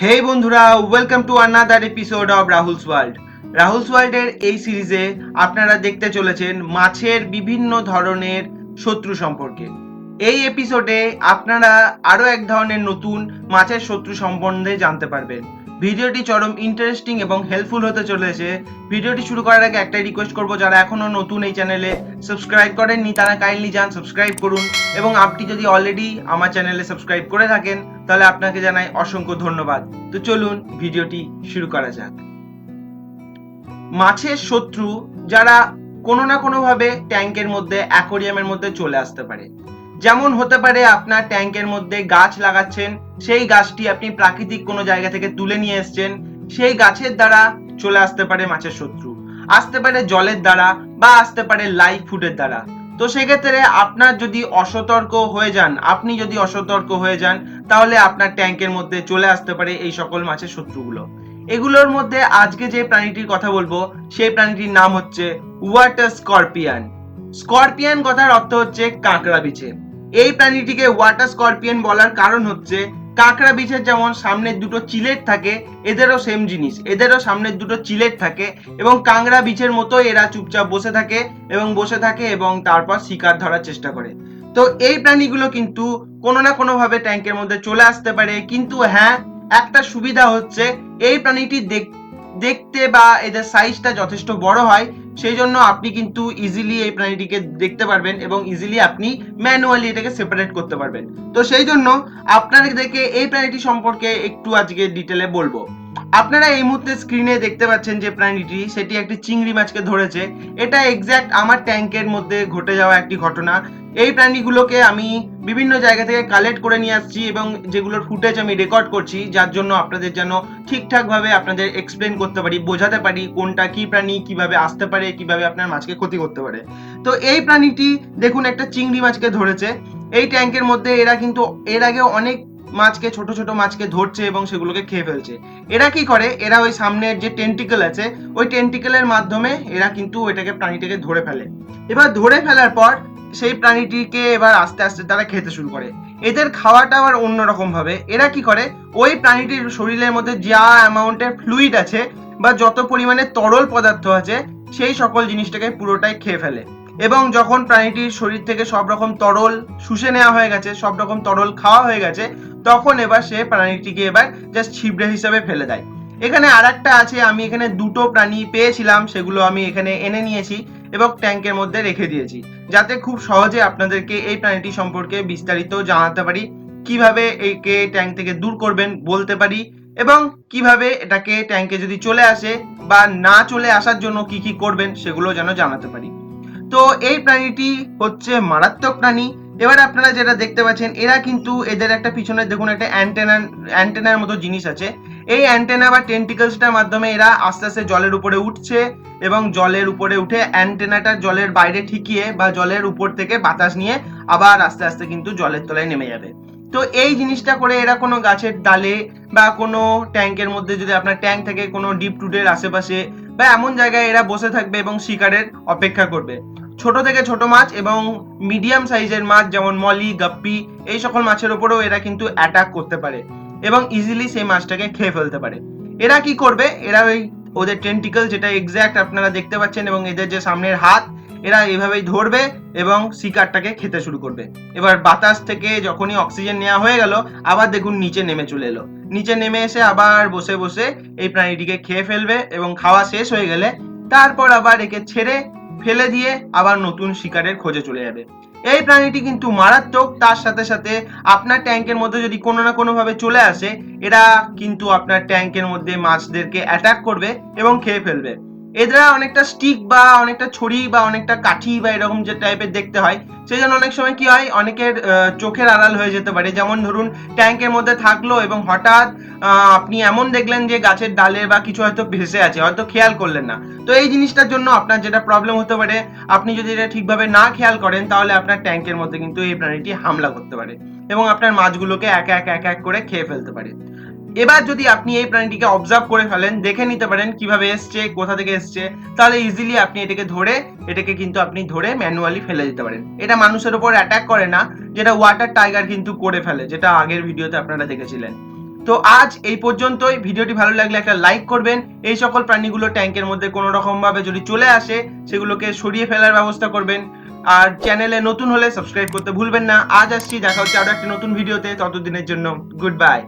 হেই বন্ধুরা welcome to another episode of Rahul's world Rahul's ওয়ার্ল্ডের এই সিরিজে আপনারা দেখতে চলেছেন মাছের বিভিন্ন ধরনের শত্রু সম্পর্কে। এই এপিসোডে আপনারা আরও এক ধরনের নতুন মাছের শত্রু সম্বন্ধে জানতে পারবেন। ভিডিওটি চরম ইন্টারেস্টিং এবং হেল্পফুল হতে চলেছে। ভিডিওটি শুরু করার আগে একটাই রিকোয়েস্ট করব, যারা এখনও নতুন এই চ্যানেলে সাবস্ক্রাইব করেননি, তারা কাইন্ডলি যান সাবস্ক্রাইব করুন এবং আপনি যদি অলরেডি আমার চ্যানেলে সাবস্ক্রাইব করে থাকেন, তাহলে আপনাকে জানাই অসংখ্য ধন্যবাদ। তো চলুন ভিডিওটি শুরু করা যাক। মাছের শত্রু যারা কোনো না কোনোভাবে ট্যাঙ্কের মধ্যে অ্যাকোরিয়ামের মধ্যে চলে আসতে পারে। যেমন হতে পারে আপনার ট্যাঙ্কের মধ্যে গাছ লাগাচ্ছেন, সেই গাছটি আপনি প্রাকৃতিক কোনো জায়গা থেকে তুলে নিয়ে এসছেন, সেই গাছের দ্বারা চলে আসতে পারে মাছের শত্রু, আসতে পারে জলের দ্বারা বা আসতে পারে লাইভ ফুডের দ্বারা। তো সেক্ষেত্রে আপনার যদি অসতর্ক হয়ে যান, আপনি যদি অসতর্ক হয়ে যান, তাহলে আপনার ট্যাঙ্কের মধ্যে চলে আসতে পারে এই সকল মাছের শত্রুগুলো। এগুলোর মধ্যে আজকে যে প্রাণীটির কথা বলব, সেই প্রাণীটির নাম হচ্ছে ওয়াটার স্করপিয়ান স্করপিয়ান কথার অর্থ হচ্ছে কাঁকড়া বিছে এই প্রাণীটিকে ওয়াটার স্করপিয়ান বলার কারণ হচ্ছে, কাঁকড়া বিছের যেমন সামনের দুটো চিলেট থাকে, এদেরও সেম জিনিস। এদেরও সামনের দুটো চিলেট থাকে এবং কাঁকড়া বিছের মতো এরা চুপচাপ বসে থাকে এবং বসে থাকে এবং তারপর শিকার ধরার চেষ্টা করে। তো এই প্রাণীগুলো কিন্তু কোনো না কোনো ভাবে ট্যাঙ্কের মধ্যে চলে আসতে পারে। কিন্তু হ্যাঁ একটা সুবিধা হচ্ছে, এই প্রাণীটি দেখ- দেখতে বা এদের সাইজটা যথেষ্ট বড় হয় সেই জন্য আপনি কিন্তু ইজিলি এই প্রাণীটিকে দেখতে পারবেন এবং ইজিলি আপনি ম্যানুয়ালি এটাকে সেপারেট করতে পারবেন। তো সেই জন্য আপনাদেরকে এই প্রাণীটি সম্পর্কে একটু আজকে ডিটেলে বলব। আপনারা এই মুহূর্তে স্ক্রিনে দেখতে পাচ্ছেন যে প্রাণীটি, সেটি একটি চিংড়ি মাছকে ধরেছে। এটা এক্স্যাক্ট আমার ট্যাঙ্কের মধ্যে ঘটে যাওয়া একটি ঘটনা। এই প্রাণীগুলোকে আমি বিভিন্ন জায়গা থেকে কালেক্ট করে নিয়ে আসছি এবং যেগুলোর ফুটেজ আমি রেকর্ড করছি, যার জন্য আপনাদের যেন ঠিকঠাকভাবে আপনাদের এক্সপ্লেন করতে পারি, বোঝাতে পারি কোনটা কি প্রাণী, কীভাবে আসতে পারে, কীভাবে আপনার মাছকে ক্ষতি করতে পারে। তো এই প্রাণীটি দেখুন একটা চিংড়ি মাছকে ধরেছে। এই ট্যাঙ্কের মধ্যে এরা কিন্তু, এর আগে অনেক মাছকে, ছোট ছোট মাছকে ধরছে এবং সেগুলোকে খেয়ে ফেলছে। এরা কি করে? এরা ওই সামনের যে টেন্টিকেল আছে, ওই টেন্টিকেলের মাধ্যমে এরা কিন্তু ওইটাকে, প্রাণীটাকে ধরে ফেলে। এবার ধরে ফেলার পর সেই প্রাণীটিকে এবার আস্তে আস্তে তারা খেতে শুরু করে। এদের খাওয়াটা আবার অন্যরকম ভাবে। এরা কি করে? ওই প্রাণীটির শরীরের মধ্যে যা অ্যামাউন্টের ফ্লুইড আছে বা যত পরিমাণে তরল পদার্থ আছে, সেই সকল জিনিসটাকে পুরোটাই খেয়ে ফেলে। এবং যখন প্রাণীটির শরীর থেকে সব রকম তরল শুষে নেওয়া হয়ে গেছে, সব রকম তরল খাওয়া হয়ে গেছে, তখন এবার সে প্রাণীটিকে এবার জাস্ট ছিবড়ে হিসাবে ফেলে দেয়। এখানে আর আছে, আমি এখানে দুটো প্রাণী পেয়েছিলাম, সেগুলো আমি এখানে এনে নিয়েছি এবং ট্যাঙ্কের মধ্যে রেখে দিয়েছি। যাতে খুব সহজে আপনাদেরকে এই প্রাণীটি সম্পর্কে বিস্তারিত জানাতে পারি, কীভাবে একে ট্যাঙ্ক থেকে দূর করবেন বলতে পারি, এবং কীভাবে এটাকে ট্যাঙ্কে যদি চলে আসে বা না চলে আসার জন্য কি কি করবেন, সেগুলো যেন জানাতে পারি। তো এই প্রাণীটি হচ্ছে মারাত্মক প্রাণী। এবার আপনারা যেটা দেখতে পাচ্ছেন, এরা কিন্তু এদের একটা পিছনে দেখুন একটা অ্যান্টেনা অ্যান্টেনার মতো জিনিস আছে। এই অ্যান্টেনা বা টেন্টিকলসটার মাধ্যমে এরা আস্তে আস্তে জলের উপরে উঠছে এবং জলের উপরে উঠে অ্যান্টেনাটা জলের বাইরে ঠিকিয়ে বা জলের উপর থেকে বাতাস নিয়ে আবার আস্তে আস্তে কিন্তু জলের তলায় নেমে যাবে। তো এই জিনিসটা করে এরা কোনো গাছের ডালে বা কোনো ট্যাঙ্কের মধ্যে যদি আপনার ট্যাঙ্ক থেকে কোনো ডিপ টুডের আশেপাশে বা এমন জায়গায় এরা বসে থাকবে এবং শিকারের অপেক্ষা করবে। ছোট থেকে ছোট মাছ এবং মিডিয়াম সাইজের মাছ যেমন মলি, গাপ্পি, এই সকল মাছের উপরেও এরা কিন্তু অ্যাটাক করতে পারে এবং ইজিলি সেই মাছটাকে খেয়ে ফেলতে পারে। এরা কি করবে? এরা ওই ওদের টেন্টিকল যেটা এক্স্যাক্ট আপনারা দেখতে পাচ্ছেন এবং এদের যে সামনের হাত এরা এভাবেই ধরবে এবং শিকারটাকে খেতে শুরু করবে। এবার বাতাস থেকে যখনই অক্সিজেন নেওয়া হয়ে গেল, আবার দেখুন নিচে নেমে চলে এলো। নিচে নেমে এসে আবার বসে বসে এই প্রাণীটিকে খেয়ে ফেলবে এবং খাওয়া শেষ হয়ে গেলে তারপর আবার একে ছেড়ে ফেলে দিয়ে আবার নতুন শিকারের খোঁজে চলে যাবে। এই প্রাণীটি কিন্তু মারাত্মক, তার সাথে সাথে আপনার ট্যাঙ্কের মধ্যে যদি কোনো না কোনো ভাবে চলে আসে, এরা কিন্তু আপনার ট্যাঙ্কের মধ্যে মাছদেরকে অ্যাটাক করবে এবং খেয়ে ফেলবে। এরা অনেকটা স্টিক বা অনেকটা ছড়ি বা অনেকটা কাঠি বা এরকম যে টাইপের দেখতে হয়, সেই জন্য অনেক সময় কি হয়, অনেকের চোখের আড়াল হয়ে যেতে পারে। যেমন ধরুন ট্যাঙ্কের মধ্যে থাকল এবং হঠাৎ আপনি এমন দেখলেন যে গাছের ডালে বা কিছু হয়তো ভেসে আছে, হয়তো খেয়াল করলেন না। তো এই জিনিসটার জন্য আপনার যেটা প্রবলেম হতে পারে, আপনি যদি এটা ঠিকভাবে না খেয়াল করেন, তাহলে আপনার ট্যাঙ্কের মধ্যে কিন্তু এই প্রাণীটি হামলা করতে পারে এবং আপনার মাছগুলোকে এক এক এক এক করে খেয়ে ফেলতে পারে। এবার যদি আপনি এই প্রাণীটিকে অবজার্ভ করে ফেলেন, দেখে নিতে পারেন কীভাবে এসছে, কোথা থেকে এসছে, তাহলে ইজিলি আপনি এটাকে ধরে, এটাকে কিন্তু আপনি ধরে ম্যানুয়ালি ফেলে দিতে পারেন। এটা মানুষের উপর অ্যাটাক করে না, যেটা ওয়াটার টাইগার কিন্তু করে ফেলে, যেটা আগের ভিডিওতে আপনারা দেখেছিলেন। তো আজ এই পর্যন্তই। ভিডিওটি ভালো লাগলে একটা লাইক করবেন। এই সকল প্রাণীগুলো ট্যাঙ্কের মধ্যে কোনো রকম ভাবে যদি চলে আসে, সেগুলোকে সরিয়ে ফেলার ব্যবস্থা করবেন। আর চ্যানেলে নতুন হলে সাবস্ক্রাইব করতে ভুলবেন না। আজ আসছি, দেখা হচ্ছে আরও একটা নতুন ভিডিওতে। ততদিনের জন্য গুড বাই